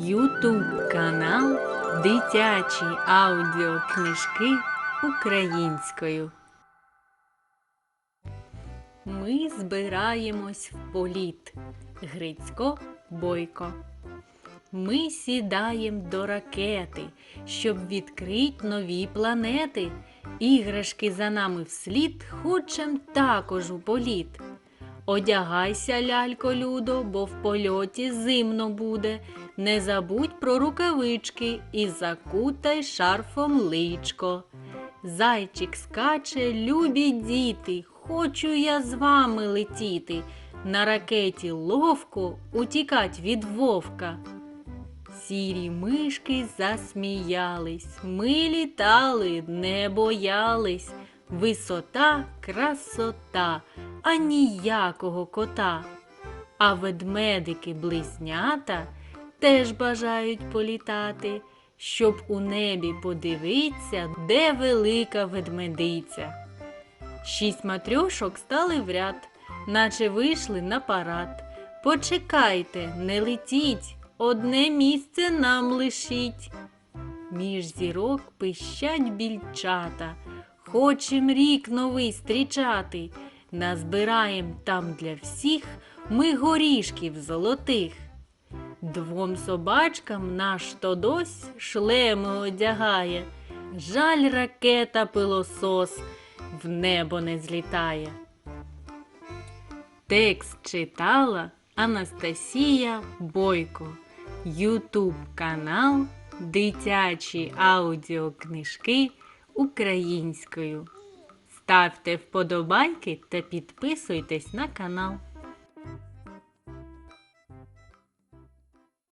Ютуб канал Дитячі аудіокнижки українською. Ми збираємось в політ. Грицько Бойко. Ми сідаєм до ракети, щоб відкрить нові планети. Іграшки за нами вслід хочем також у політ. Одягайся, лялько Людо, бо в польоті зимно буде. Не забудь про рукавички і закутай шарфом личко. Зайчик скаче, любі діти, хочу я з вами летіти. На ракеті ловко утікать від вовка. Сірі мишки засміялись, ми літали, не боялись. Висота, красота, а ніякого кота. А ведмедики близнята теж бажають політати, щоб у небі подивиться, де велика ведмедиця. Шість матрьошок стали в ряд, наче вийшли на парад. Почекайте, не летіть, одне місце нам лишіть. Між зірок пищать більчата, хочем рік новий стрічати. Назбираєм там для всіх ми горішків золотих. Двом собачкам наш Тодось шлеми одягає. Жаль, ракета пилосос в небо не злітає. Текст читала Анастасія Бойко. Ютуб канал Дитячі аудіокнижки українською. Ставте вподобайки та підписуйтесь на канал.